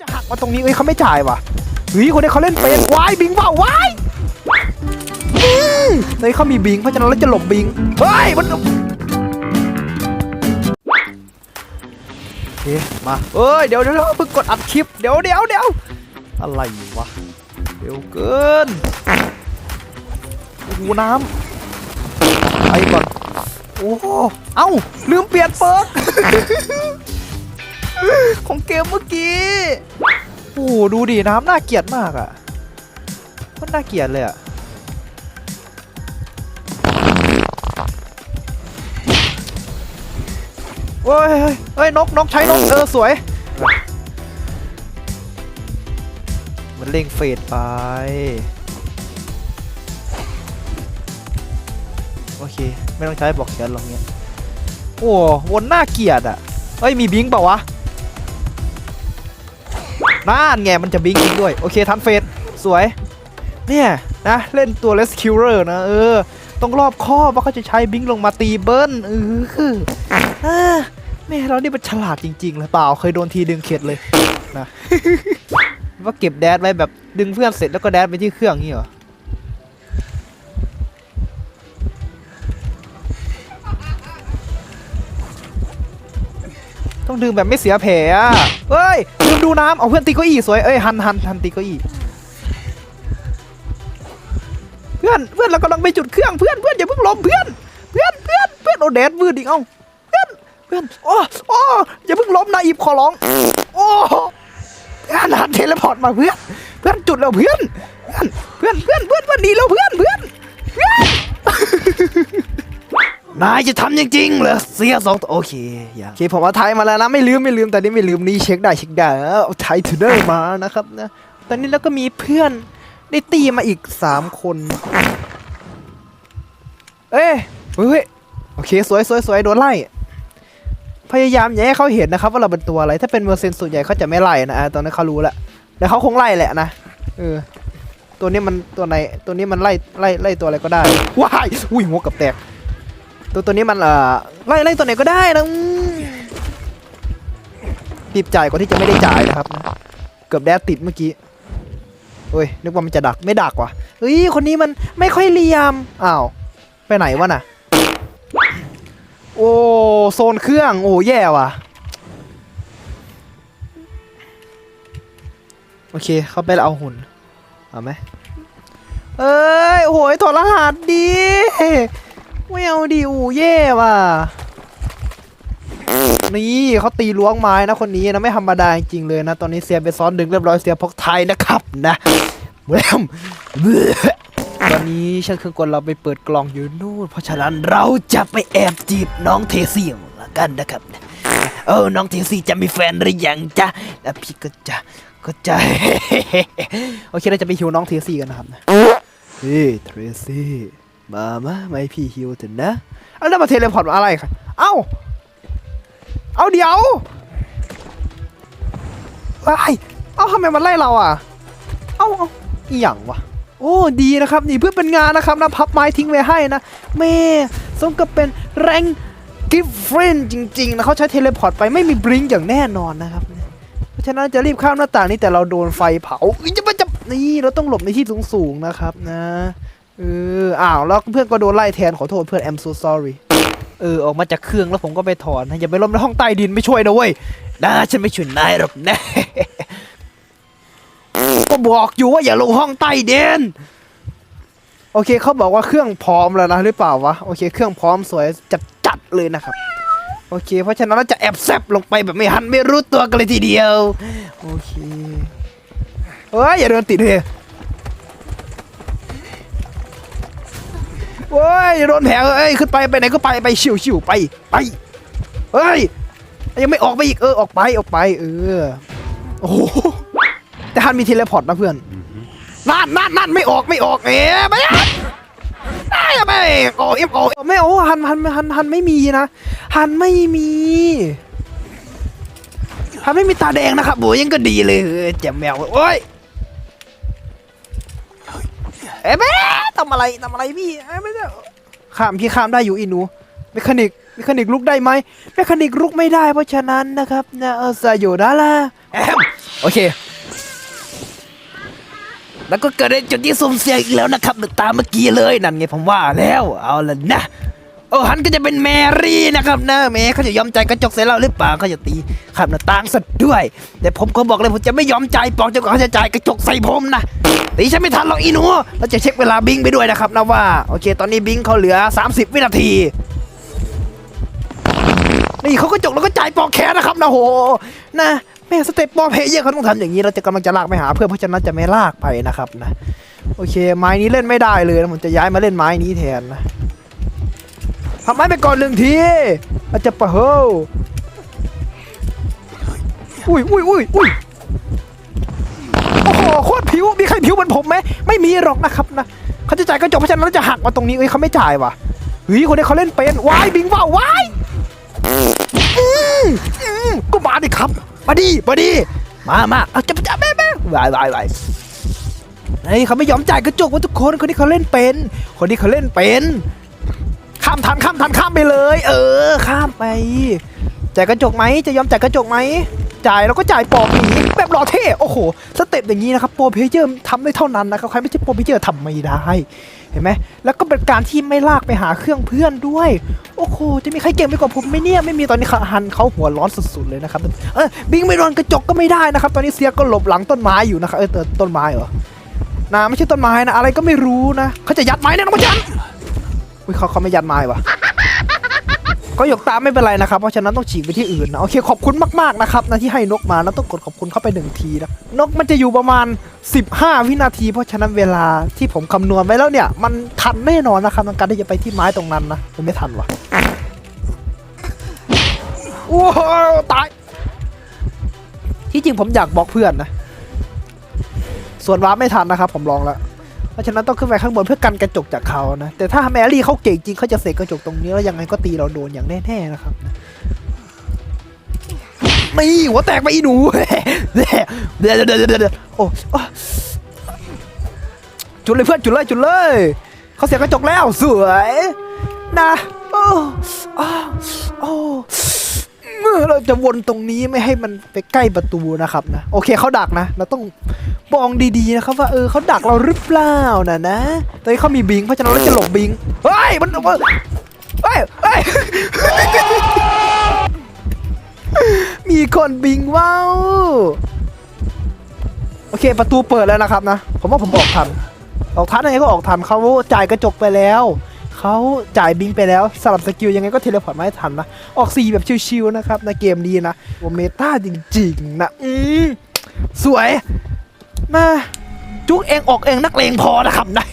จะหักมาตรงนี้เอ้ยเขาไม่จ่ายว่ะเฮ้ยคนนี้เขาเล่นเป็นวายบิงเปล่าวายเฮ้ยเขามีบิงเพราะฉะนั้นเราจะหลบบิงเฮ้ยมันโอเคมาเอ้ย เดี๋ยวเดี๋ยวเพิ่งกดอัดคลิป เดี๋ยวเดี๋ยวเดี๋ยวอะไรวะเร็วเกินโอ้โหน้ำไปก่อน โอ้โหเอ้า ลืมเปลี่ยนเปิร์กของเก มเมื่อกี้โอ้โหดูดิน้ำน่าเกลียดมากอะมันน่าเกลียดเลยอะโอ้ยเฮ้ยเฮ้ยนกนกใช้นกเออสวย มันเล่งเฟดไป โอเค ไม่ต้องใช้บอกเขียนหรอกเนี้ย โอ้วนน่าเกลียดอะ เฮ้ย มีบิงค์เปล่าวะ นั่นไงมันจะบิงจริงด้วย โอเคทันเฟสสวย เนี่ยนะเล่นตัวเลสคิวเรอร์นะเออ ต้องรอบคอบว่าเขาจะใช้บิงลงมาตีเบิ้ลเออคืออ่าแม่เรานี่มันฉลาดจริงๆหรือเปล่าเคยโดนทีดึงเข็ดเลยนะว่าเก็บแดดไว้แบบดึงเพื่อนเสร็จแล้วก็แดดไปที่เครื่องนี่เหรอ ต้องดึงแบบไม่เสียแผลอะเอ้ยลืมดูน้ำเอาเพื่อนตีเก้าอี้สวยเอ้ยหันหันหันตีเก้าอี้เพื่อนเพื่อนเรากำลังไปจุดเครื่องเพื่อนเพื่อนอย่าเพิ่งล้มเพื่อนเพื่อนเพื่อนเพื่อนโอแดดวืดอีกเอ้าเพื่อนเพื่อนโอ้โอ้อย่าเพิ่งล้มนะอีบขอร้องโอ้อนหันเทเลพอร์ตมาเพื่อนเพื่อนจุดแล้วเพื่อนเพื่อนเพื่อนเพื่อนเพื่อนเพื่อนดีแล้วเพื่อนเพื่อนเพื่อน นายจะทำจริงๆเหรอเสียสองตัวโอเคอย่างโอเคผมเอาไทยมาแล้วนะไม่ลืมไม่ลืมแต่นี่ไม่ลืมนี่เช็คได้เช็คได้เอาไทยทูเดอร์มานะครับนะตอนนี้แล้วก็มีเพื่อนได้ตีมาอีกสามคน เอ้ยเฮ้ยโอเคสวยสวยสวยโดนไล่พยายามอย่าให้เขาเห็นนะครับ ว่าเราเป็นตัวอะไร ถ้าเป็นเมอร์เซนส่วนใหญ่เขาจะไม่ไล่นะอะตอนนั้นเขารู้แล้วแต่เขาคงไล่แหละนะเออตัวนี้มันตัวไหนตัวนี้มันไล่ไล่ไล่ตัวอะไรก็ได้ว้ายอุ้ยหัวกับแตก ตัวตัวนี้มันเอ่อไล่ไล่ตัวไหนก็ได้นะรีบจ่ายก่อนที่จะไม่ได้จ่ายนะครับนะเกือบแดดติดเมื่อกี้เฮ้ยนึกว่ามันจะดักไม่ดักว่ะเฮ้ยคนนี้มันไม่ค่อยเลียมอ้าวไปไหนวะน่ะโอ้โซนเครื่องโอ้แย่ว่ะโอเคเขาไปเอาหุ่นเอาไหมเอ้ยโอ้โหถอดรหัสดี ไม่เอาดิอูแย่ว่ะนี่เขาตีล้วงไม้นะคนนี้นะไม่ธรรมดาจริงเลยนะ ตอนนี้เสียไปซ้อนดึงเรียบร้อยเสียพกไทยนะครับนะเว้มตอนนี้ช่างเครื่องกลเราไปเปิดกล่องอยู่นู่นเพราะฉะนั้นเราจะไปแอบจีบน้องเทซี่ละกันนะครับเออน้องเทซี่จะมีแฟนหรือยังจ๊ะแล้วพี่ก็จะก็จะโอเคเราจะไปฮิวน้องเทซี่กันนะครับนะเฮ้เทซี่ มามาไม่พี่ฮิวเถอะนะเอาแล้วมาเทเลพอร์ตมาอะไรครับเอ้า เอาเดี๋ยวไอ้เอ้าทำไมมันไล่เราอะ เอ้าเอาอีหยังวะ โอ้ดีนะครับ นี่เพื่อเป็นงานนะครับนะพับไม้ทิ้งไว้ให้นะแม่สมกับเป็นแรงกิฟเฟรนจริงๆนะเขาใช้เทเลพอร์ตไปไม่มีบลิงอย่างแน่นอนนะครับ เพราะฉะนั้นจะรีบข้ามหน้าต่างนี้แต่เราโดนไฟเผาจะมาจับนี่เราต้องหลบในที่สูงๆนะครับนะ เอออ้าวแล้วเพื่อนก็โดนไล่แทนขอโทษเพื่อน I'm so sorry เออออกมาจากเครื่องแล้วผมก็ไปถอนนะอย่าไปล้มในห้องใต้ดินไม่ช่วยนะเว้ยนะฉันไม่ช่วยนายหรอกนะก็บอกอยู่ว่าอย่าลงห้องใต้ดินโอเคเขาบอกว่าเครื่องพร้อมแล้วนะหรือเปล่าวะโอเค เครื่องพร้อมสวยจัดจัดเลยนะครับโอเค เพราะฉะนั้นเราจะแอบแซบลงไปแบบไม่หันไม่รู้ตัวกันเลยทีเดียว โอเคเฮ้ยอย่าเดินติดเลย ยอย่าโดนแผลเอ้ยขึ้นไปไปไหนก็ไปไปชิวชิวๆไปไปเฮ้ยยังไม่ออกไปอีกเออออกไปออกไป เออโอ้โหแต่ฮันมีเทเลพอร์ตนะเพื่อนนั่นนั่นนั่นไม่ออกไม่ออกเอ๊ะไม่ได้ได้อะไม่ออกเอฟออไม่เอาฮันฮันฮันฮันไม่มีนะฮันไม่มีฮันไม่มีตาแดงนะครับโอ้ยังก็ดีเลยเออแจ่มแมวโอ้ยเอ้ยแม่ทำอะไรทำอะไรพี่เอ้ยไม่ได้ ข้ามพี่ข้ามได้อยู่อีหนูเมคานิกเมคานิกลุกได้ไหมเมคานิกลุกไม่ได้เพราะฉะนั้นนะครับนะเออสอยู่ด้าล่างแอมโอเค แล้วก็เกิดในจุดที่สุ่มเสี่ยงอีกแล้วนะครับตามเมื่อกี้เลยนั่นไงผมว่าแล้วเอาละนะ โอ้ฮันก็จะเป็นแมรี่นะครับนะแม่เขาจะยอมใจกระจกใส่เราหรือเปล่าเขาจะตีขับหน้าต่างซะด้วย แต่ผมก็บอกเลยผมจะไม่ยอมใจปอกจนกว่าเขาจะจ่ายกระจกใส่ผมนะตีฉันไม่ทันหรอกอีหนูเราจะเช็คเวลาบิงไปด้วยนะครับนะว่าโอเค ตอนนี้บิงเขาเหลือ 30 วินาทีนี่เขาก็จกแล้วก็จ่ายปอกแขนนะครับนะโหนะแม่สเต็ปปอเพเยอร์เขาต้องทำอย่างนี้เราจะกำลังจะลากไปหาเพื่อนเพราะฉะนั้นจะไม่ลากไปนะครับนะโอเคไม้นี้เล่นไม่ได้เลยนะผมจะย้ายมาเล่นไม้นี้แทนนะ ทำไมไปก่อนหนึ่งทีอาจจะปะเฮออุ้ยอุ้ยอุ้ยอุ้ยโอ้โหโคตรผิวมีใครผิวเหมือนผมไหมไม่มีหรอกนะครับนะเขาจะจ่ายกระจกเพราะฉะนั้นเราจะหักมาตรงนี้เอ้ยเขาไม่จ่ายว่ะเฮ้ยคนนี้เขาเล่นเป็นวายบิงว่าวายก็มาดิครับมาดิมาดิมามาเอาจับจับแม่แม่วายวายวายไอ้ยเขาไม่ยอมจ่ายกระจกว่าทุกคนคนนี้เขาเล่นเป็น คนนี้เขาเล่นเป็น ข้ามทันข้ามทันข้ามไปเลย เออ ข้ามไปจ่ายกระจกไหมจะยอมจ่ายกระจกไหมจ่ายแล้วก็จ่ายปอกหนีแบบรอเท่โอ้โหสเต็ปอย่างนี้นะครับโปรเพเยอร์ทำได้เท่านั้นนะครับใครไม่ใช่โปรเพเยอร์ทำไม่ได้เห็นไหมแล้วก็เป็นการที่ไม่ลากไปหาเครื่องเพื่อนด้วย โอ้โหจะมีใครเก่งไปกว่าผมไหมเนี่ยไม่มีตอนนี้ฮันเขาหัวร้อนสุดๆเลยนะครับเออบิงไม่โดนกระจกก็ไม่ได้นะครับ ตอนนี้เสียก็หลบหลังต้นไม้อยู่นะครับเออเออต้นไม้เหรอนะไม่ใช่ต้นไม้นะอะไรก็ไม่รู้นะเขาจะยัดไม้แน่นอนจัน อุ้ยเขาเขาไม่ยัดไม้วะก็ยกตามไม่เป็นไรนะครับ เพราะฉะนั้นต้องฉีกไปที่อื่นนะโอเคขอบคุณมากๆนะครับนะที่ให้นกมาแล้วต้องกดขอบคุณเข้าไปหนึ่งทีนะนกมันจะอยู่ประมาณ 15 วินาที เพราะฉะนั้นเวลาที่ผมคำนวณไว้แล้วเนี่ย มันทันแน่นอนนะครับในการที่จะไปที่ไม้ตรงนั้นนะมันไม่ทันวะโอ้โหตาย ที่จริงผมอยากบอกเพื่อนนะ ส่วนวาร์ปไม่ทันนะครับ ผมลองแล้ว เพราะฉะนั้นต้องขึ้นไปข้างบนเพื่อกันกระจกจากเขานะ แต่ถ้าแมรี่เขาเก่งจริงเขาจะเสกกระจกตรงนี้แล้วยังไงก็ตีเราโดนอย่างแน่ๆนะครับไม่หัวแตกไปอีหนูเดี๋ยวเดี๋ยวเดี๋ยวเดโอ้จุดเลยเพื่อนจุดเลยจุดเลยเขาเสียกระจกแล้วสวยนะโอ้โอ้ เราจะวนตรงนี้ไม่ให้มันไปใกล้ประตูนะครับนะโอเคเขาดักนะเราต้องมองดีๆนะครับว่าเออเขาดักเราหรือเปล่านะนะตอนนี้เขามีบิงเพราะฉะนั้นเราจะหลบบิงเฮ้ยมันเฮ้ยเฮ้ยมีคนบิงว้าวโอเคประตูเปิดแล้วนะครับนะผมว่าผมออกทันออกทันยังไงก็ออกทันเขาจ่ายกระจกไปแล้ว เขาจ่ายบิงไปแล้วสลับสกิลยังไงก็เทเลพอร์ตมาให้ทันนะ ออกสีแบบชิวๆนะครับในเกมนี้นะโอเมตาจริงๆนะอืมสวย มา จุกเองออกเองนักเลงพอนะครับนะ